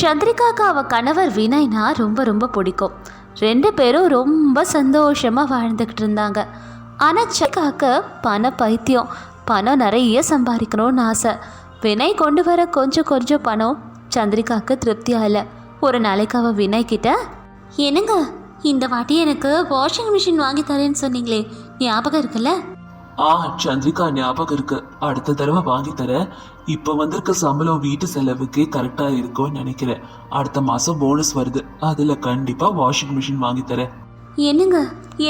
சந்திரிகாக்கு அவள் கணவர் வினய்னா ரொம்ப ரொம்ப பிடிக்கும். ரெண்டு பேரும் ரொம்ப சந்தோஷமாக வாழ்ந்துக்கிட்டு இருந்தாங்க. ஆனால் சந்திரிகாக்கு பண பைத்தியம். பணம் நிறைய சம்பாதிக்கணும்னு ஆசை. வினய் கொண்டு வர கொஞ்சம் கொஞ்சம் பணம் சந்திரிகாக்கு திருப்தியாக இல்லை. ஒரு நாளைக்கு அவள் வினய் கிட்ட என்னங்க இந்த வாட்டி எனக்கு வாஷிங் மிஷின் வாங்கி தரேன்னு சொன்னீங்களே ஞாபகம் இருக்குல்ல? ஆ சந்திரிகா ஞாபகம் இருக்கு. அடுத்த தடவை வாங்கி தரேன் இப்ப வந்திருக்க சம்பளம் வீட்டு செலவுக்கே கரெக்டா இருக்கும்னு நினைக்கிறேன். அடுத்த மாசம் போனஸ் வருது. அதுல கண்டிப்பா வாஷிங் மிஷின் வாங்கி தரேன். என்னங்க?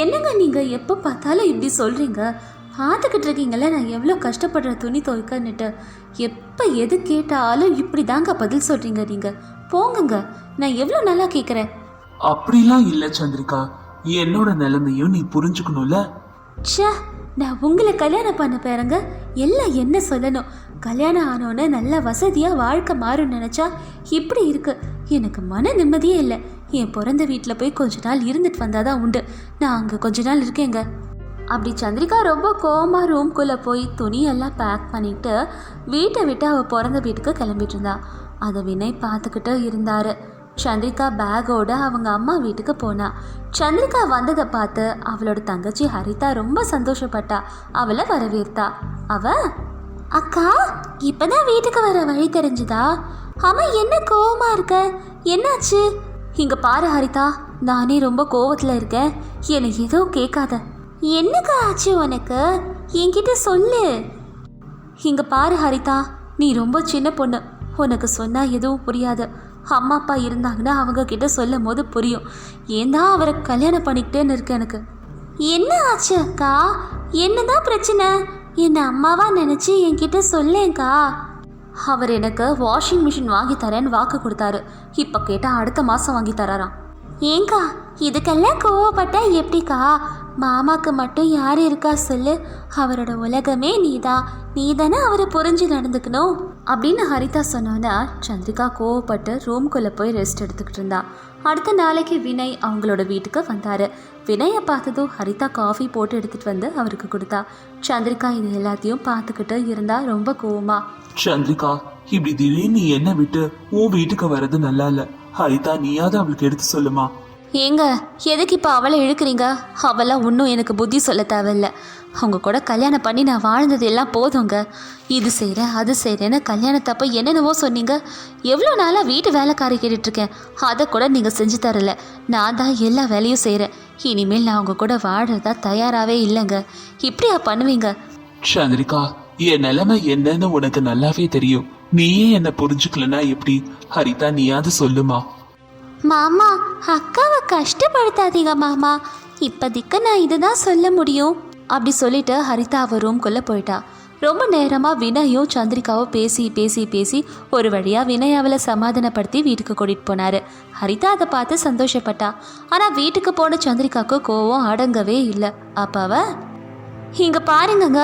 என்னங்க நீங்கள் எப்போ பார்த்தாலும் இப்படி சொல்கிறீங்க பார்த்துக்கிட்டு இருக்கீங்களே நான் எவ்வளோ கஷ்டப்படுற துணி துவைக்கன்னுட்டு எப்போ எது கேட்டாலும் இப்படி தாங்க பதில் சொல்கிறீங்க நீங்கள் போங்கங்க நான் எவ்வளோ நல்லா கேட்குறேன் அப்படிலாம் இல்ல சந்திரிகா. என்னோட நிலைமையும் நீ புரிஞ்சுக்கணும்ல? ச்சே நான் உங்களை கல்யாணம் பண்ண பேரங்க எல்லாம் என்ன சொல்லணும்? கல்யாணம் ஆனோன்னு நல்ல வசதியாக வாழ்க்கை மாறும்னு நினச்சா இப்படி இருக்கு. எனக்கு மன நிம்மதியே இல்லை. என் பிறந்த வீட்டில் போய் கொஞ்ச நாள் இருந்துட்டு வந்தாதான் உண்டு. நான் அங்கே கொஞ்ச நாள் இருக்கேங்க. அப்படி சந்திரிகா ரொம்ப கோமாக ரூம்குள்ளே போய் துணியெல்லாம் பேக் பண்ணிவிட்டு வீட்டை விட்டு அவள் பிறந்த வீட்டுக்கு கிளம்பிட்டு இருந்தா. அதை வினய் பார்த்துக்கிட்டு இருந்தாரு. சந்திரிகா பேக்கோட அவங்க அம்மா வீட்டுக்கு போனா. சந்திரிகா வந்ததை பார்த்து அவளோட தங்கச்சி ஹரிதா ரொம்ப சந்தோஷப்பட்டா. அவளை வரவேற்த்தா அவ அக்கா இப்பதான் வீட்டுக்கு வர வழி தெரிஞ்சுதா? அம்மா என்ன கோவமா இருக்க? என்னாச்சு? இங்க பாரு ஹரிதா நானே ரொம்ப கோவத்துல இருக்கேன். என்னை எதுவும் கேட்காத. என்னக்கா ஆச்சு உனக்கு? என்கிட்ட சொல்லு. இங்க பாரு ஹரிதா நீ ரொம்ப சின்ன பொண்ணு. உனக்கு சொன்னா எதுவும் புரியாது. அம்மா அப்பா இருந்தாங்கன்னா அவங்க கிட்ட சொல்லும் போது புரியும். ஏன் தான் அவரை கல்யாணம் பண்ணிக்கிட்டேன்னு இருக்கு எனக்கு? என்ன ஆச்சு அக்கா? என்னதான் பிரச்சனை? என்னை அம்மாவா நினைச்சு என்கிட்ட சொல்லேங்க்கா அவர் எனக்கு வாஷிங் மிஷின் வாங்கி தரேன்னு வாக்கு கொடுத்தாரு. இப்போ கேட்டால் அடுத்த மாதம் வாங்கி தராராம். ஏங்கா இதுக்கெல்லாம் கோவப்பட்டா எப்படிக்கா? மாமாக்கு மட்டும் யார் இருக்கா சொல்லு. அவரோட உலகமே நீதான். நீ தானே அவரை புரிஞ்சு நடந்துக்கணும்? அப்படின்னு ஹரிதா சொன்னோன்னா சந்திரிகா கோவப்பட்டு ரூம்குள்ளே போய் ரெஸ்ட் எடுத்துக்கிட்டு இருந்தா. அடுத்த நாளைக்கு வினய் அவங்களோட வீட்டுக்கு வந்தார். வினயை பார்த்ததும் ஹரிதா காஃபி போட்டு எடுத்துகிட்டு வந்து அவருக்கு கொடுத்தா. சந்திரிகா இது எல்லாத்தையும் பார்த்துக்கிட்டு இருந்தா ரொம்ப கோவமா. சந்திரிகா இப்படி திடீர்னு நீ என்ன விட்டு உன் வீட்டுக்கு வர்றது நல்லா இல்லை. ஹரிதா நீயாவது அவளுக்கு எடுத்து சொல்லுமா? ஏங்க எதுக்கு இப்போ அவளை இழுக்கிறீங்க? அவெல்லாம் ஒன்றும் எனக்கு புத்தி சொல்ல தேவையில்ல. அவங்க கூட கல்யாணம் பண்ணி நான் வாழ்ந்தது எல்லாம் போதுங்க. இது செய்கிறேன் அது செய்கிறேன்னு கல்யாணத்தப்போ என்னென்னவோ சொன்னீங்க. எவ்வளோ நாளாக வீட்டு வேலைக்காரி கேட்டுட்ருக்கேன். அதை கூட நீங்கள் செஞ்சு தரல. நான் தான் எல்லா வேலையும் செய்கிறேன் இனிமேல் நான் அவங்க கூட வாழறதா தயாராகவே இல்லைங்க. இப்படியா பண்ணுவீங்க? சந்திரிகா என் நிலைமை என்னன்னு உனக்கு நல்லாவே தெரியும். நீயே என்னை புரிஞ்சுக்கலன்னா எப்படி? ஹரிதா நீயாவது சொல்லுமா? மாமா அக்காவை கஷ்டப்படுத்தாதீங்க மாமா. இப்போதைக்கு நான் இதுதான் சொல்ல முடியும். அப்படி சொல்லிட்டு ஹரிதா அவள் ரூம்குள்ளே போயிட்டா. ரொம்ப நேரமாக வினயும் சந்திரிகாவும் பேசி பேசி பேசி ஒரு வழியாக வினய் அவளை சமாதானப்படுத்தி வீட்டுக்கு கூட்டிகிட்டு போனார். ஹரிதா அதை பார்த்து சந்தோஷப்பட்டா. ஆனால் வீட்டுக்கு போன சந்திரிகாவுக்கு கோவம் அடங்கவே இல்லை. அப்போ அவ இங்கே பாருங்கங்க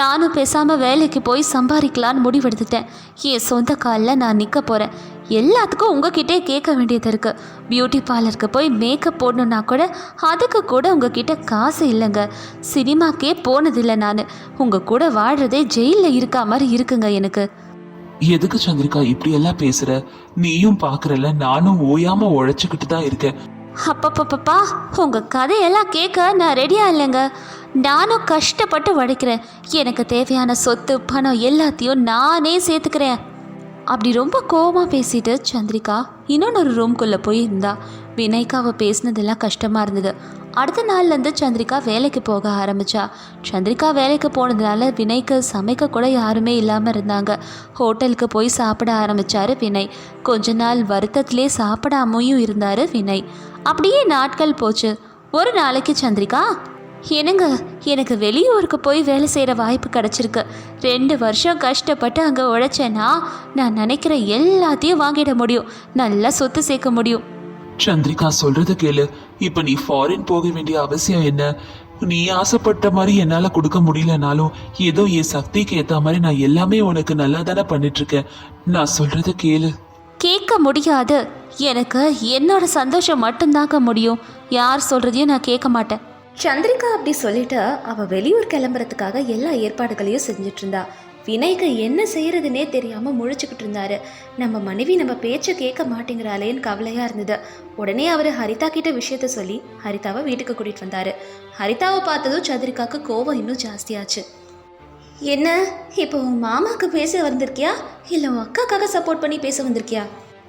நானும் பேசாமல் வேலைக்கு போய் சம்பாதிக்கலான்னு முடிவெடுத்துட்டேன். என் சொந்த காலில் நான் நிற்க போகிறேன் எல்லாத்துக்கும் உங்ககிட்டே கேட்க வேண்டியது இருக்குது பியூட்டி பார்லருக்கு போய் மேக்கப் போடணுன்னா கூட அதுக்கு கூட உங்ககிட்ட காசு இல்லைங்க. சினிமாக்கே போனதில்லை நான். உங்கள் கூட வாழ்கிறதே ஜெயிலில் இருக்கா மாதிரி இருக்குங்க எனக்கு. எதுக்கு சந்திரிகா இப்படி எல்லாம் பேசுற? நீயும் பாக்குறல நானும் ஓயாம உழைச்சுக்கிட்டு தான் இருக்கேன். அப்பப்பப்பப்பா உங்கள் கதையெல்லாம் கேட்க நான் ரெடியாக இல்லைங்க. நானும் கஷ்டப்பட்டு உழைக்கிறேன். எனக்கு தேவையான சொத்து பணம் எல்லாத்தையும் நானே சேர்த்துக்கிறேன். அப்படி ரொம்ப கோவமாக பேசிட்டு சந்திரிகா இன்னொன்று ரூம்குள்ளே போய் இருந்தா வினய்க்கு அவள் பேசினதெல்லாம் கஷ்டமாக இருந்தது. அடுத்த நாள்லேருந்து சந்திரிகா வேலைக்கு போக ஆரம்பித்தா சந்திரிகா வேலைக்கு போனதுனால வினய்க்கு சமைக்க கூட யாருமே இல்லாமல் இருந்தாங்க. ஹோட்டலுக்கு போய் சாப்பிட ஆரம்பித்தார் வினய். கொஞ்ச நாள் வருத்தத்திலே சாப்பிடாமையும் இருந்தார் வினய். அப்படியே நாட்கள் போச்சு. ஒரு நாளைக்கு சந்திரிகா என்னங்க எனக்கு வெளியூருக்கு போய் வேலை செய்கிற வாய்ப்பு கிடச்சிருக்கு. ரெண்டு வருஷம் கஷ்டப்பட்டு அங்கே உழைச்சேன்னா நான் நினைக்கிற எல்லாத்தையும் வாங்கிட முடியும். நல்லா சொத்து சேர்க்க முடியும். சந்திரிகா சொல்றத கேளு. இப்ப நீ ஃபாரின் போக வேண்டிய அவசியம் என்ன? நீ ஆசைப்பட்ட மாதிரி என்னால கொடுக்க முடியலனாலும் ஏதோ என் சக்திக்கு ஏத்த மாதிரி நான் எல்லாமே உனக்கு நல்லா தானே பண்ணிட்டு இருக்கேன் நான் சொல்றத கேளு. கேட்க முடியாது. எனக்கு என்னோட சந்தோஷம் மட்டும்தாங்க முடியும். யார் சொல்கிறதையும் நான் கேட்க மாட்டேன். சந்திரிகா அப்படி சொல்லிட்டு அவள் வெளியூர் கிளம்புறதுக்காக எல்லா ஏற்பாடுகளையும் செஞ்சுட்டு இருந்தா வினய்க்கு என்ன செய்கிறதுனே தெரியாமல் முழிச்சுக்கிட்டு இருந்தாரு. நம்ம மனைவி நம்ம பேச்சை கேட்க மாட்டேங்கிறாளேன்னு கவலையாக இருந்தது. உடனே அவர் ஹரிதா கிட்ட விஷயத்த சொல்லி ஹரிதாவை வீட்டுக்கு கூட்டிகிட்டு வந்தார். ஹரிதாவை பார்த்ததும் சந்திரிகாக்கு கோவம் இன்னும் ஜாஸ்தியாச்சு. என்ன? இப்போ உன் மாமாக்கு பேச வந்திருக்கியா? இல்லை உன் அக்காக்காக சப்போர்ட் பண்ணி பேச வந்திருக்கியா?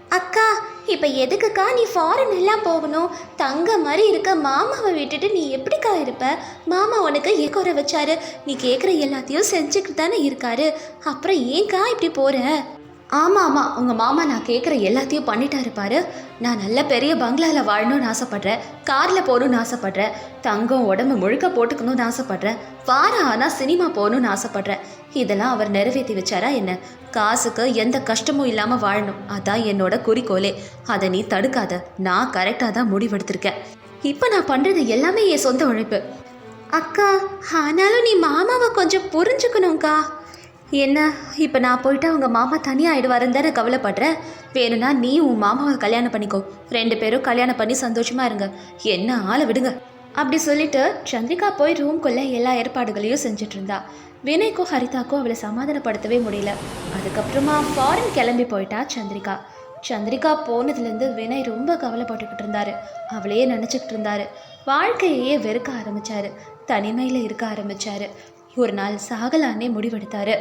அக்கா இப்போ எதுக்குக்கா நீ ஃபாரின் எல்லாம் போகணும்? தங்க மாதிரி இருக்க மாமாவை விட்டுட்டு நீ எப்படிக்கா இருப்ப? மாமா உனக்கு ஏக்குற வச்சாரு. நீ கேட்குற எல்லாத்தையும் செஞ்சுக்கிட்டு தானே இருக்காரு. அப்புறம் ஏன்க்கா இப்படி போகிற ஆமாம் ஆமாம் உங்கள் மாமா நான் கேட்குற எல்லாத்தையும் பண்ணிட்டாரு பாரு. நான் நல்ல பெரிய பங்களாவில் வாழணும்னு ஆசைப்பட்றேன். காரில் போகணும்னு ஆசைப்பட்றேன். தங்கம் உடம்பு முழுக்க போட்டுக்கணும்னு ஆசைப்பட்றேன். வாரம் ஆனால் சினிமா போகணும்னு ஆசைப்பட்றேன். இதெல்லாம் அவர் நிறைவேற்றி வச்சாரா என்ன? காசுக்கு எந்த கஷ்டமும் இல்லாமல் வாழணும். அதான் என்னோட குறிக்கோளே. அதை நீ தடுக்காத. நான் கரெக்டாக தான் முடிவெடுத்திருக்கேன். இப்போ நான் பண்ணுறது எல்லாமே என் சொந்த உழைப்பு. அக்கா ஆனாலும் நீ மாமாவை கொஞ்சம் புரிஞ்சுக்கணும்க்கா. என்ன? இப்போ நான் போயிட்டு அவங்க மாமா தனியாகிடுவாருன்னு தானே கவலைப்படுறேன் வேணும்னா நீ உன் மாமாவை கல்யாணம் பண்ணிக்கோ. ரெண்டு பேரும் கல்யாணம் பண்ணி சந்தோஷமாக இருங்க. என்ன ஆளை விடுங்க. அப்படி சொல்லிட்டு சந்திரிகா போய் ரூம்குள்ளே எல்லா ஏற்பாடுகளையும் செஞ்சுட்டு இருந்தா வினய்க்கும் ஹரிதாக்கும் அவளை சமாதானப்படுத்தவே முடியல. அதுக்கப்புறமா ஃபாரின் கிளம்பி போயிட்டா சந்திரிகா. சந்திரிகா போனதுலேருந்து வினய் ரொம்ப கவலைப்பட்டுக்கிட்டு இருந்தாரு. அவளையே நினச்சிக்கிட்டு இருந்தாரு. வாழ்க்கையையே வெறுக்க ஆரம்பிச்சாரு. தனிமையில் இருக்க ஆரம்பிச்சாரு. ஒரு நாள் சாகலான்னே முடிவெடுத்தாரு.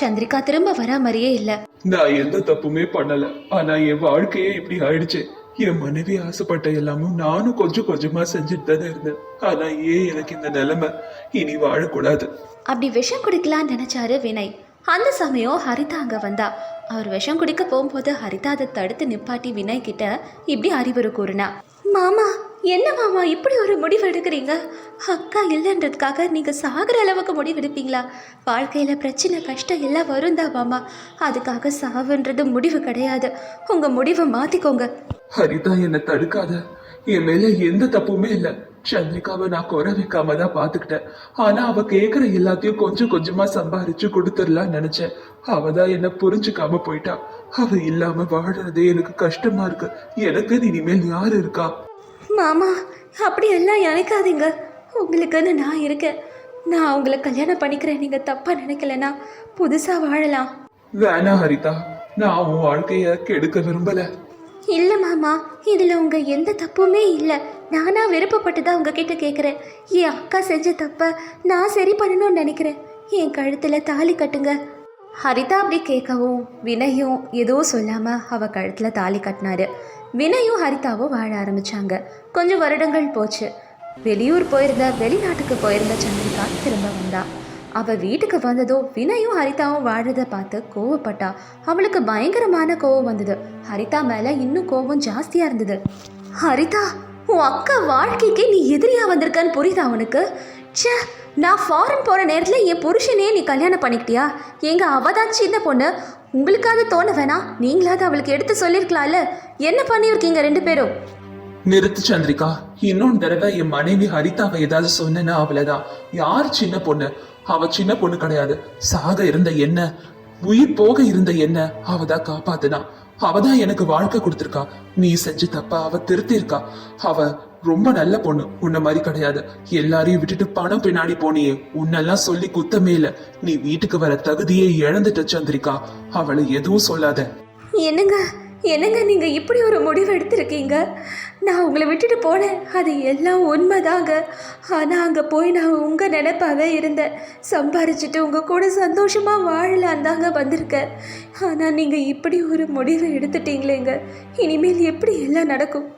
சந்திரிகா திரும்ப வர மாதிரியே இல்லை. நான் எந்த தப்புமே பண்ணல. ஆனா என் வாழ்க்கையே இப்படி ஆயிடுச்சு. என் மனைவி ஆசைப்பட்ட எல்லாமும் நானும் கொஞ்சம் கொஞ்சமா செஞ்சுட்டு தானே இருந்தேன். ஆனா ஏன் எனக்கு இந்த நிலைமை? இனி வாழக்கூடாது. அப்படி விஷம் குடிக்கலான்னு நினைச்சாரு வினய். அந்த சமயம் ஹரிதா அங்க வந்தா. அவர் விஷம் குடிக்க போகும்போது ஹரிதா அதை தடுத்து நிப்பாட்டி வினய் கிட்ட இப்படி அறிவுரை கூறினா. மாமா என்ன மாமா இப்படி ஒரு முடிவு எடுக்கிறீங்க? அக்கா இல்லைன்றதுக்காக நீங்கள் சாகிற அளவுக்கு முடிவு எடுப்பீங்களா? பிரச்சனை கஷ்டம் எல்லாம் வரும் தான் மாமா. அதுக்காக சாவுன்றது முடிவு கிடையாது. உங்கள் முடிவை மாற்றிக்கோங்க ஹரிதா என்னை தடுக்காத. என் மேல எந்த தப்புமே இல்லை. சந்திரிகாவை நான் குறை வைக்காம தான் பாத்துக்கிட்டேன் ஆனா அவ கேக்குற எல்லாத்தையும் கொஞ்சம் கொஞ்சமா சம்பாரிச்சு கொடுத்துடலாம் நினைச்சேன். அவ தான் என்ன புரிஞ்சுக்காம போயிட்டா. அவ இல்லாம வாழறதே எனக்கு கஷ்டமா இருக்கு. எனக்கு இனிமேல் யாரு இருக்கா? மாமா அப்படியெல்லாம் நினைக்காதீங்க. உங்களுக்குன்னு நான் இருக்கேன். நான் உங்களை கல்யாணம் பண்ணிக்கிறேன். நீங்கள் தப்பாக நினைக்கலனா புதுசாக வாழலாம். வேணா ஹரிதா நான் உன் வாழ்க்கைய கெடுக்க விரும்பல. இல்லை மாமா இதில் உங்கள் எந்த தப்புமே இல்லை. நானாக விருப்பப்பட்டு தான் உங்ககிட்ட கேட்குறேன் என் அக்கா செஞ்ச தப்பை நான் சரி பண்ணணும்னு நினைக்கிறேன். என் கழுத்தில் தாலி கட்டுங்க. ஹரிதா அப்படி கேட்கவும் வினயும் எதுவும் சொல்லாமல் அவ கழுத்தில் தாலி கட்டினாரு. வினயும் ஹரிதாவும் வாழ ஆரம்பித்தாங்க கொஞ்சம் வருடங்கள் போச்சு. வெளியூர் போயிருந்த வெளிநாட்டுக்கு போயிருந்த சந்திரிகா திரும்ப வந்தா. அவ வீட்டுக்கு வந்ததும் வினயும் ஹரிதாவும் வாழறத பார்த்து கோவப்பட்டா. அவளுக்கு பயங்கரமான கோவம் வந்தது. ஹரிதா மேல இன்னும் கோவம் ஜாஸ்தியா இருந்தது. ஹரிதா உன் அக்கா வாழ்க்கைக்கு நீ எதிரியா வந்திருக்கன்னு புரியுதா உனக்கு? ச்சே நான் ஃபாரின் போகிற நேரத்தில் என் புருஷனே நீ கல்யாணம் பண்ணிக்கிட்டியா? எங்கள் அவ தான் சின்ன பொண்ணு உங்களுக்காவது தோண வேணாம் நீங்களாவது அவளுக்கு எடுத்து சொல்லியிருக்கலாம்ல என்ன பண்ணியிருக்கீங்க ரெண்டு பேரும்? நிறுத்து சந்திரிகா. இன்னொன்று தடவை என் மனைவி ஹரிதாவை ஏதாவது சொன்னேன்னா அவளைதான் யார் சின்ன பொண்ணு? அவ சின்ன பொண்ணு கிடையாது. சாக இருந்த என்ன? உயிர் போக இருந்த என்ன? அவதான் காப்பாத்துனா. அவ தான் எனக்கு வாழ்க்கை கொடுத்திருக்கா. நீ செஞ்ச தப்பா அவ திருத்திருக்கா அவ ரொம்ப நல்ல பொண்ணு. உன்ன மாதிரி கிடையாது. எல்லாரையும் விட்டுட்டு பணம் பின்னாடி போனியே. உன்னெல்லாம் சொல்லி குத்தமே இல்ல. நீ வீட்டுக்கு வர தகுதியே இழந்துட்ட சந்திரிகா. அவளை எதுவும் சொல்லாத. என்னங்க? என்னங்க நீங்க இப்படி ஒரு முடிவு எடுத்திருக்கீங்க? நான் உங்களை விட்டுட்டு போனேன். அது எல்லாம் உண்மைதாங்க. ஆனால் அங்கே போய் நான் உங்கள் நினைப்பாவே இருந்தேன். சம்பாரிச்சிட்டு உங்கள் கூட சந்தோஷமாக வாழலான் தாங்க வந்திருக்கேன். ஆனால் நீங்கள் இப்படி ஒரு முடிவை எடுத்துட்டீங்களேங்க. இனிமேல் எப்படி எல்லாம் நடக்கும்?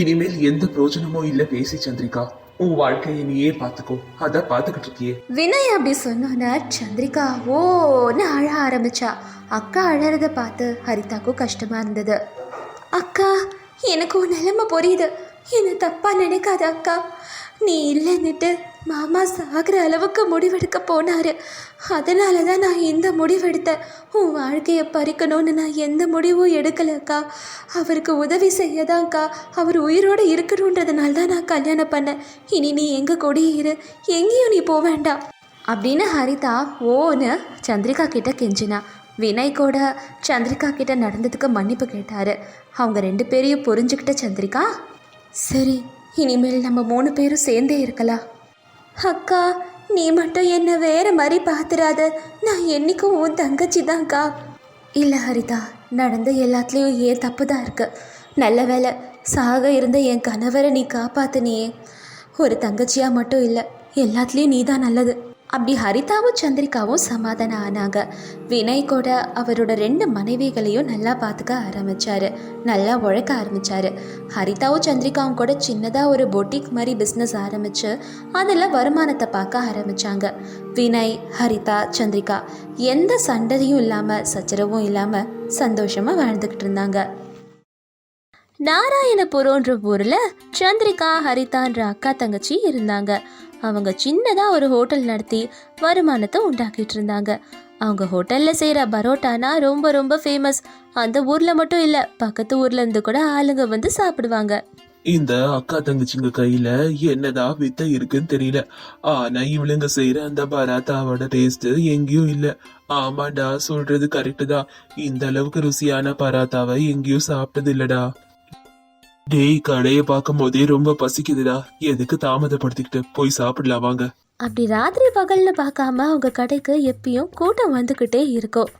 இனிமேல் எந்த பிரயோஜனமும் இல்ல பேசி சந்திரிகா. உன் வாழ்க்கையை நீயே பாத்துக்கோ அதான் பாத்துக்கிட்டு இருக்கியே. வினய் அப்படி சொன்னோன்னே சந்திரிகா ஓன்னு அழ ஆரம்பிச்சா. அக்கா அழறத பார்த்து ஹரிதாக்கும் கஷ்டமா இருந்தது. அக்கா எனக்கு உன் நிலைமை புரியுது. என்னை தப்பாக நினைக்காத அக்கா. நீ இல்லைன்னுட்டு மாமா சாகிற அளவுக்கு முடிவெடுக்க போனார். அதனால தான் நான் இந்த முடிவெடுத்தேன். உன் வாழ்க்கையை பறிக்கணும்னு நான் எந்த முடிவும் எடுக்கலக்கா அவருக்கு உதவி செய்யதான்க்கா அவர் உயிரோடு இருக்கணுன்றதுனால தான் நான் கல்யாணம் பண்ணேன். இனி நீ எங்கே கூடயே இரு. எங்கேயும் நீ போக வேண்டாம். அப்படின்னு ஹரிதா ஓன்னு சந்திரிகா கிட்ட கெஞ்சினா. வினய் கூட சந்திரிகா கிட்ட நடந்ததுக்கு மன்னிப்பு கேட்டாரு. அவங்க ரெண்டு பேரையும் புரிஞ்சுக்கிட்ட சந்திரிகா சரி இனிமேல் நம்ம மூணு பேரும் சேர்ந்தே இருக்கலாம். அக்கா நீ மட்டும் என்ன வேற மாதிரி பார்த்துறாத நான் என்னைக்கும் உன் தங்கச்சி தான்க்கா இல்லை ஹரிதா நடந்த எல்லாத்துலேயும் ஏன் தப்பு தான் இருக்கு. நல்ல வேலை சாக இருந்த என் கணவரை நீ காப்பாத்தினியே. ஒரு தங்கச்சியாக மட்டும் இல்லை எல்லாத்துலேயும் நீ தான் நல்லது. அப்படி ஹரிதாவும் சந்திரிகாவும் சமாதானம் ஆனாங்க. வினய் கூட அவரோட ரெண்டு மனைவிகளையும் நல்லா பார்த்துக்க ஆரம்பித்தார் நல்லா உழைக்க ஆரம்பித்தார் ஹரிதாவும் சந்திரிகாவும் கூட சின்னதாக ஒரு பொட்டிக் மாதிரி பிஸ்னஸ் ஆரம்பித்து அதில் வருமானத்தை பார்க்க ஆரம்பித்தாங்க வினய் ஹரிதா சந்திரிகா எந்த சண்டையும் இல்லாமல் சச்சரவும் இல்லாமல் சந்தோஷமாக வாழ்ந்துக்கிட்டு இருந்தாங்க. நாராயணபுரோன்ற ஊரில் சந்திரிகா ஹரிதான்ற அக்கா தங்கச்சி இருந்தாங்க. அவங்க சின்னதாக ஒரு ஹோட்டல் நடத்தி வருமானத்தை உண்டாக்கிட்டு இருந்தாங்க அவங்க ஹோட்டலில் செய்கிற பரோட்டானா ரொம்ப ரொம்ப ஃபேமஸ் அந்த ஊரில் மட்டும் இல்லை பக்கத்து ஊர்ல இருந்து கூட ஆளுங்க வந்து சாப்பிடுவாங்க. இந்த அக்கா தங்கச்சிங்க கையில என்னதான் வித்த இருக்குன்னு தெரியல. ஆனா இவளுங்க செய்யற அந்த பராத்தாவோட டேஸ்ட் எங்கேயும் இல்ல. ஆமாடா சொல்றது கரெக்டு தான். இந்த அளவுக்கு ருசியான பராத்தாவை எங்கேயும் சாப்பிட்டது இல்லடா டேய் கடையை பார்க்கும் போதே ரொம்ப பசிக்குதுடா. எதுக்கு தாமதப்படுத்திக்கிட்டு போய் சாப்பிடலாம் வாங்க. அப்படி ராத்திரி பகல்னு பார்க்காம அவங்க கடைக்கு எப்பயும் கூட்டம் வந்துக்கிட்டே இருக்கும்.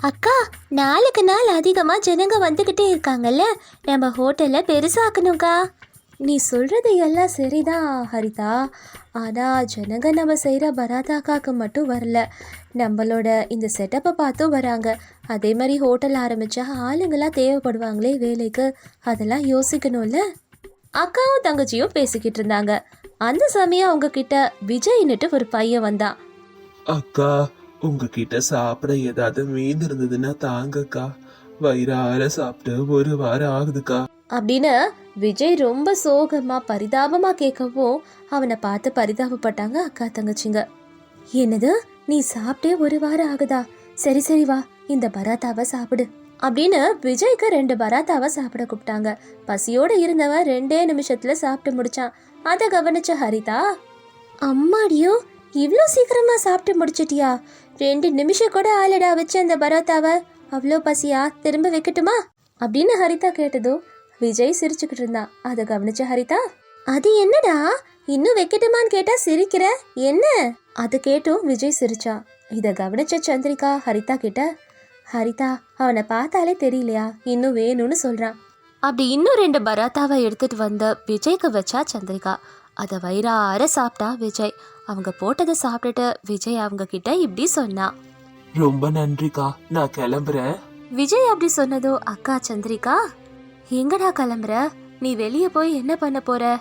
அக்கா நாளுக்கு நாள் அதிகமாக ஜனங்க வந்துக்கிட்டே இருக்காங்கல்ல? நம்ம ஹோட்டலை பெருசாக்கணும்க்கா. நீ சொல்கிறது எல்லாம் சரிதான் ஹரிதா. ஆனால் ஜனங்க நம்ம செய்கிற பராதாக்காக்கு மட்டும் வரல. நம்மளோட இந்த செட்டப்பை பார்த்தும் வராங்க. அதே மாதிரி ஹோட்டல் ஆரம்பித்தா ஆளுங்களாம் தேவைப்படுவாங்களே வேலைக்கு? அதெல்லாம் யோசிக்கணும்ல? அக்காவும் தங்கச்சியும் பேசிக்கிட்டு இருந்தாங்க. அந்த சமயம் அவங்க கிட்ட விஜய்னுட்டு ஒரு பையன் வந்தான். அக்கா உங்ககிட்ட சாப்பிட ஏதாவது மீந்து இருந்ததுன்னா தாங்கக்கா. வயிறார சாப்பிட்டு ஒரு வாரம் ஆகுதுக்கா. அப்படின்னு விஜய் ரொம்ப சோகமா பரிதாபமா கேட்கவும் அவனை பார்த்து பரிதாபப்பட்டாங்க அக்கா தங்கச்சிங்க. என்னது? நீ சாப்பிட்டே ஒரு வாரம் ஆகுதா? சரி சரி வா. இந்த பராத்தாவை சாப்பிடு அப்படின்னு விஜய்க்கு ரெண்டு பராத்தாவை சாப்பிட கூப்பிட்டாங்க. பசியோடு இருந்தவன் ரெண்டே நிமிஷத்துல சாப்பிட்டு முடிச்சான். அதை கவனிச்ச ஹரிதா அம்மாடியோ இவ்வளோ சீக்கிரமா சாப்பிட்டு முடிச்சிட்டியா? ரெண்டு நிமிஷம் கூட ஆளடா வச்சு அந்த பராத்தாவை. அவ்வளோ பசியா? திரும்ப வைக்கட்டுமா? அப்படின்னு ஹரிதா கேட்டதும் விஜய் சிரிச்சுக்கிட்டு இருந்தான் அதை கவனிச்ச ஹரிதா அது என்னடா? இன்னும் வைக்கட்டுமான்னு கேட்டா சிரிக்கிற? என்ன? அது கேட்டும் விஜய் சிரிச்சான் இதை கவனிச்ச சந்திரிகா ஹரிதா கிட்ட ஹரிதா அவனை பார்த்தாலே தெரியலையா? இன்னும் வேணும்னு சொல்றான். அப்படி இன்னும் ரெண்டு பராத்தாவை எடுத்துட்டு வந்த விஜய்க்கு வச்சா சந்திரிகா. அதை வயிறார சாப்பிட்டா விஜய். அவங்க போட்டதை சாப்பிட்டுட்டு விஜய் அவங்க கிட்ட இப்படி சொன்னான் ரொம்ப நன்றிக்கா. நான் கிளம்புறேன். விஜய் அப்படி சொன்னதோ அக்கா சந்திரிகா? எங்கடா கிளம்புற? நீ வெளியே போய் என்ன பண்ண போற?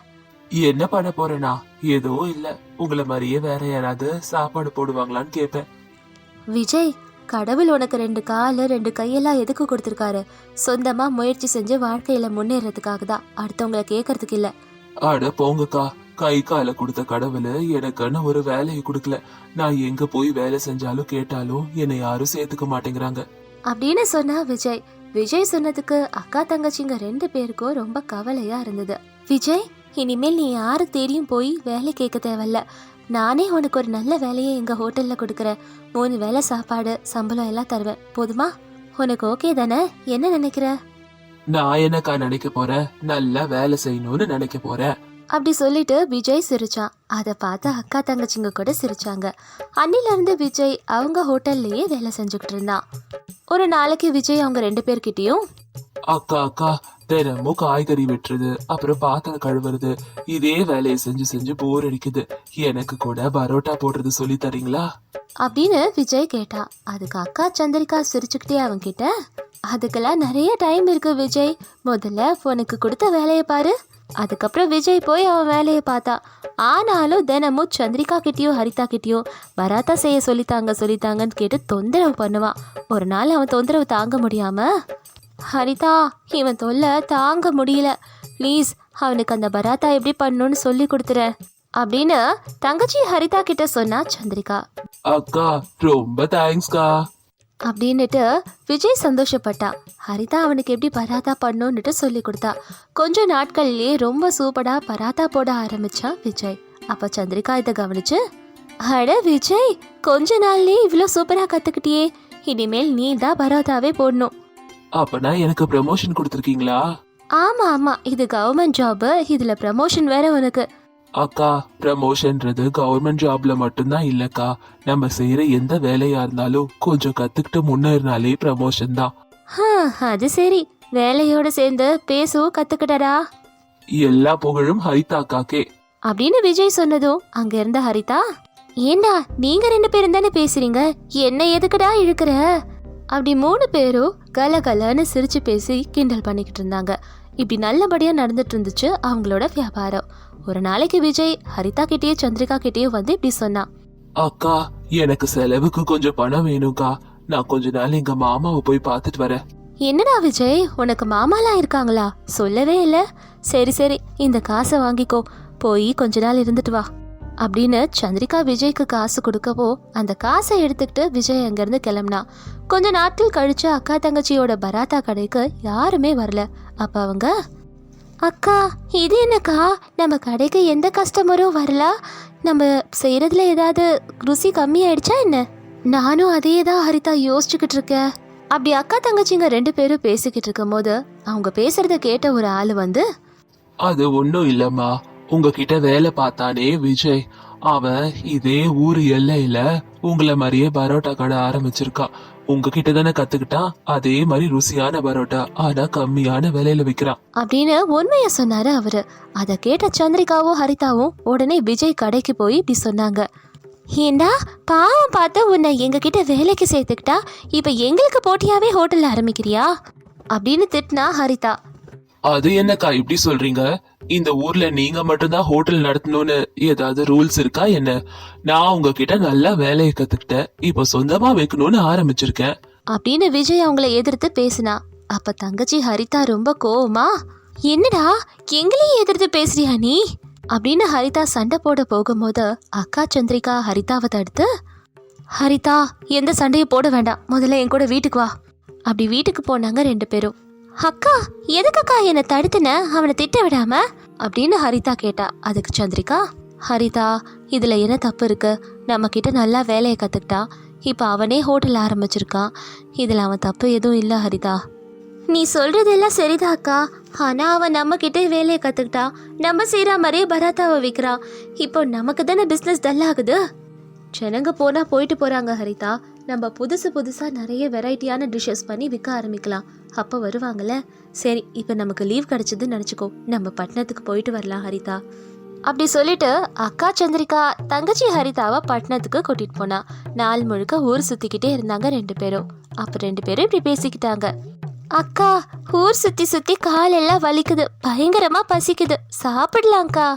என்ன பண்ண போறேனா? ஏதோ இல்ல. உங்களை மாதிரியே வேற யாராவது சாப்பாடு போடுவாங்களான்னு கேட்பேன் விஜய் கடவுள் உனக்கு ரெண்டு காலு ரெண்டு கையெல்லாம் எதுக்கு கொடுத்துருக்காரு? சொந்தமா முயற்சி செஞ்சு வாழ்க்கையில முன்னேறதுக்காக தான். அடுத்தவங்கள கேட்கறதுக்கு இல்ல. அட போங்கக்கா. கை கால கொடுத்த கடவுள் எனக்குன்னு ஒரு வேலையை கொடுக்கல. நான் எங்க போய் வேலை செஞ்சாலும் கேட்டாலும் என்னை யாரும் சேர்த்துக்க மாட்டேங்கிறாங்க. அப்படின்னு சொன்னா விஜய். விஜய் சொன்னதுக்கு அக்கா தங்கச்சிங்க ரெண்டு பேருக்கும் ரொம்ப கவலையா இருந்தது. விஜய் இனிமேல் நீ யாரு தேடியும் போய் வேலை கேட்க தேவையில்ல. நானே உனக்கு ஒரு நல்ல வேலையை எங்க ஹோட்டல்ல கொடுக்குறேன். மூணு வேலை சாப்பாடு சம்பளம் எல்லாம் தருவேன். போதுமா? உனக்கு ஓகே தானே? என்ன நினைக்கிற? நான் என்னக்கா நினைக்க போறேன் நல்லா வேலை செய்யணும்னு நினைக்க போறேன் அப்படி சொல்லிட்டு விஜய் சிரிச்சான். அதை பார்த்து அக்கா தங்கச்சிங்க கூட சிரிச்சாங்க. அன்னில இருந்து விஜய் அவங்க ஹோட்டல்லையே வேலை செஞ்சுக்கிட்டு இருந்தான். ஒரு நாளைக்கு விஜய் அவங்க ரெண்டு பேர்கிட்டயும் அக்கா அக்கா தினமும் காய்கறி வெட்டுறது அப்புறம் பாத்திரம் கழுவுறது இதே வேலையை செஞ்சு செஞ்சு போர் அடிக்குது. எனக்கு கூட பரோட்டா போடுறது சொல்லி தரீங்களா? அப்படின்னு விஜய் கேட்டா. அதுக்கு அக்கா சந்திரிகா சிரிச்சுக்கிட்டே அவன்கிட்ட அதுக்கெல்லாம் நிறைய டைம் இருக்கு விஜய். முதல்ல உனக்கு கொடுத்த வேலையை பாரு. அதுக்கப்புறம் விஜய் போய் அவன் வேலையை பார்த்தா. ஆனாலும் தினமும் சந்திரிகா கிட்டேயும் ஹரிதா கிட்டேயும் பராத்தா செய்ய சொல்லித்தாங்க சொல்லித்தாங்கன்னு கேட்டு தொந்தரவு பண்ணுவான். ஒரு நாள் அவன் தொந்தரவு தாங்க முடியாம ஹரிதா இவன் தொல்லை தாங்க முடியல. ப்ளீஸ் அவனுக்கு அந்த பராத்தா எப்படி பண்ணணும்னு சொல்லி கொடுத்துறேன் அப்படின்னு தங்கச்சி ஹரிதா கிட்ட சொன்னா சந்திரிகா. அக்கா ரொம்ப தேங்க்ஸ்க்கா அப்படின்னுட்டு விஜய் சந்தோஷப்பட்டா. ஹரிதா அவனுக்கு எப்படி பராத்தா பண்ணணுன்னுட்டு சொல்லி கொடுத்தா. கொஞ்ச நாட்கள்லயே ரொம்ப சூப்பரா பராத்தா போட ஆரம்பிச்சான் விஜய். அப்ப சந்திரிகா இதை கவனிச்சு அட விஜய் கொஞ்ச நாள்லயே இவ்வளோ சூப்பரா கத்துக்கிட்டியே. இனிமேல் நீ தான் பரோட்டாவே போடணும். அப்பனா எனக்கு ப்ரமோஷன் கொடுத்துருக்கீங்களா? ஆமா ஆமா. இது கவர்மெண்ட் ஜாப் இதுல ப்ரமோஷன் வேற உனக்கு. அக்கா ப்ரமோஷன்றது கவர்மெண்ட் ஜாப்ல மட்டும்தான் இல்லக்கா. நம்ம செய்யற எந்த வேலையா இருந்தாலும் கொஞ்சம் கத்துக்கிட்டு முன்னேறினாலே ப்ரமோஷன் தான். அது சரி. வேலையோட சேர்ந்து பேசவும் கத்துக்கிட்டடா. எல்லா புகழும் ஹரிதா அக்காக்கே. அப்படின்னு விஜய் சொன்னதும் அங்க இருந்த ஹரிதா ஏண்டா நீங்க ரெண்டு பேரும் தானே பேசுறீங்க? என்ன எதுக்குடா இழுக்கிற? அப்படி மூணு பேரும் கலகலன்னு சிரிச்சு பேசி கிண்டல் பண்ணிக்கிட்டு இருந்தாங்க. இப்படி நல்லபடியா நடந்துட்டு இருந்துச்சு அவங்களோட வியாபாரம். ஒரு நாளைக்கு விஜய் ஹரிதா கிட்டேயும் சந்திரிகா கிட்டேயும் வந்து இப்படி சொன்னான் அக்கா எனக்கு செலவுக்கு கொஞ்சம் பணம் வேணும்க்கா. நான் கொஞ்ச நாள் எங்க மாமாவை போய் பார்த்துட்டு வரேன். என்னடா விஜய் உனக்கு மாமாலாம் இருக்காங்களா? சொல்லவே இல்ல. சரி சரி இந்த காசை வாங்கிக்கோ. போய் கொஞ்ச நாள் இருந்துட்டு வா. அப்படின்னு சந்திரிகா விஜய்க்கு காசு கொடுக்கவோ அந்த காசை எடுத்துக்கிட்டு விஜய் அங்கேருந்து கிளம்புனா கொஞ்ச நாட்கள் கழிச்சு அக்கா தங்கச்சியோட பராத்தா கடைக்கு யாருமே வரல. அப்ப அவங்க அக்கா இது என்னக்கா? நம்ம கடைக்கு எந்த கஸ்டமரும் வரல? நம்ம செய்யறதுல ஏதாவது ருசி கம்மியாயிடுச்சா என்ன? நானும் அதே தான் ஹரிதா யோசிச்சுக்கிட்டு இருக்கேன். அப்படி அக்கா தங்கச்சிங்க ரெண்டு பேரும் பேசிக்கிட்டு இருக்கும்போது அவங்க பேசுறத கேட்ட ஒரு ஆள் வந்து அது ஒன்றும் இல்லம்மா. உங்ககிட்ட வேலை பார்த்தானே விஜய்? அவன் இதே ஊர் எல்லையில உங்களை மாதிரியே பரோட்டா கடை ஆரம்பிச்சிருக்கான் உங்ககிட்ட தானே கத்துக்கிட்டான் அதே மாதிரி ருசியான பரோட்டா ஆனா கம்மியான விலையில விக்கிறான் அப்படின்னு உண்மைய சொன்னாரு அவரு. அதை கேட்ட சந்திரிகாவும் ஹரிதாவும் உடனே விஜய் கடைக்கு போய் இப்படி சொன்னாங்க. ஏண்டா பாவம் பார்த்து உன்னை எங்ககிட்ட வேலைக்கு சேர்த்துக்கிட்டா இப்ப எங்களுக்கு போட்டியாவே ஹோட்டல் ஆரம்பிக்கிறியா? அப்படின்னு திட்டினா ஹரிதா. அது என்னக்கா இப்படி சொல்றீங்க? இந்த ஊர்ல நீங்க மட்டும்தான் ஹோட்டல் நடத்தணும்னு ஏதாவது ரூல்ஸ் இருக்கா என்ன? நான் உங்ககிட்ட நல்லா வேலையை கத்துக்கிட்டேன். இப்போ சொந்தமா வைக்கணும்னு ஆரம்பிச்சிருக்கேன். அப்படின்னு விஜய் அவங்கள எதிர்த்து பேசினா. அப்ப தங்கச்சி ஹரிதா ரொம்ப கோவமா என்னடா எங்களையும் எதிர்த்து பேசுறியா நீ? அப்படின்னு ஹரிதா சண்டை போட போகும்போது அக்கா சந்திரிகா ஹரிதாவை தடுத்து ஹரிதா எந்த சண்டையும் போட வேண்டாம். முதல்ல என் கூட வீட்டுக்கு வா. அப்படி வீட்டுக்கு போனாங்க ரெண்டு பேரும். அக்கா எதுக்குக்கா என்னை தடுத்துன? அவனை திட்ட விடாம? அப்படின்னு ஹரிதா கேட்டா. அதுக்கு சந்திரிகா ஹரிதா இதுல என்ன தப்பு இருக்கு? நம்ம கிட்ட நல்லா வேலையை கத்துக்கிட்டா. இப்போ அவனே ஹோட்டல் ஆரம்பிச்சிருக்கான். இதில் அவன் தப்பு எதுவும் இல்லை ஹரிதா. நீ சொல்கிறதெல்லாம் சரிதான் அக்கா. ஆனால் அவன் நம்ம கிட்டே வேலையை கற்றுக்கிட்டா நம்ம செய்கிற மாதிரியே பராத்தாவை விற்கிறான் இப்போ நமக்கு தானே பிஸ்னஸ் டல்லாகுது ஜனங்க போனால் போயிட்டு போகிறாங்க ஹரிதா. நம்ம புதுசு புதுசாக நிறைய வெரைட்டியான டிஷ்ஷஸ் பண்ணி விற்க ஆரம்பிக்கலாம். அப்போ வருவாங்கல்ல? சரி இப்போ நமக்கு லீவ் கிடச்சதுன்னு நினச்சிக்கோ. நம்ம பட்டணத்துக்கு போயிட்டு வரலாம் ஹரிதா. அப்படி சொல்லிட்டு அக்கா சந்திரிகா தங்கச்சி ஹரிதாவை பட்டணத்துக்கு கூட்டிட்டு போனா. நாள் முழுக்க ஊர் சுத்திக்கிட்டே இருந்தாங்க ரெண்டு பேரும். அப்ப ரெண்டு பேரும் இப்படி பேசிக்கிட்டாங்க. அக்கா ஊர் சுத்தி சுத்தி காலெல்லாம் வலிக்குது. பயங்கரமா பசிக்குது. சாப்பிடலாம்க்கா.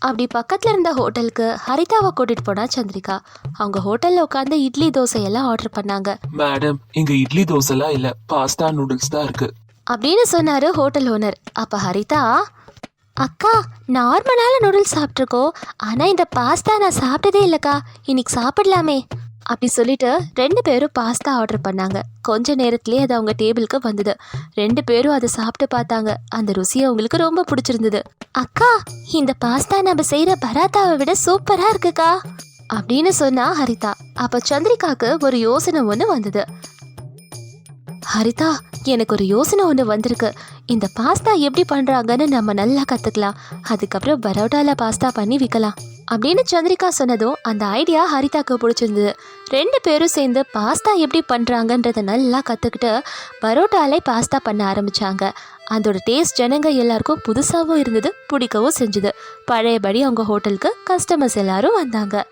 அப்படி பக்கத்துல இருந்த ஹோட்டலுக்கு ஹரிதாவை கூட்டிட்டு போனா சந்திரிகா. அவங்க ஹோட்டல்ல உட்காந்து இட்லி தோசை எல்லாம் ஆர்டர் பண்ணாங்க. மேடம் இங்க இட்லி தோசைலாம் இல்ல. பாஸ்தா நூடுல்ஸ் தான் இருக்கு. அப்படின்னு சொன்னாரு ஹோட்டல் ஓனர். அப்ப ஹரிதா அக்கா நார்மலான நூடுல்ஸ் சாப்பிட்ருக்கோம் ஆனா இந்த பாஸ்தா நான் சாப்பிட்டதே இல்லக்கா. இன்னைக்கு சாப்பிடலாமே. அப்படி சொல்லிட்டு ரெண்டு பேரும் பாஸ்தா ஆர்டர் பண்ணாங்க. கொஞ்ச நேரத்திலேயே அது அவங்க டேபிளுக்கு வந்தது. ரெண்டு பேரும் அதை சாப்பிட்டு பார்த்தாங்க. அந்த ருசி அவங்களுக்கு ரொம்ப பிடிச்சிருந்தது. அக்கா இந்த பாஸ்தா நம்ம செய்யற பராத்தாவை விட சூப்பரா இருக்குக்கா அப்படின்னு சொன்னா ஹரிதா. அப்ப சந்திரிகாக்கு ஒரு யோசனை ஒன்று வந்தது. ஹரிதா எனக்கு ஒரு யோசனை ஒன்று வந்திருக்கு. இந்த பாஸ்தா எப்படி பண்ணுறாங்கன்னு நம்ம நல்லா கற்றுக்கலாம் அதுக்கப்புறம் பரோட்டாவில் பாஸ்தா பண்ணி விற்கலாம் அப்படின்னு சந்திரிகா சொன்னதும் அந்த ஐடியா ஹரிதாக்கு பிடிச்சிருந்தது. ரெண்டு பேரும் சேர்ந்து பாஸ்தா எப்படி பண்ணுறாங்கன்றத நல்லா கற்றுக்கிட்டு பரோட்டாலே பாஸ்தா பண்ண ஆரம்பித்தாங்க அதோட டேஸ்ட் ஜனங்க எல்லாருக்கும் புதுசாகவும் இருந்தது பிடிக்கவும் செஞ்சுது. பழையபடி அவங்க ஹோட்டலுக்கு கஸ்டமர்ஸ் எல்லாரும் வந்தாங்க.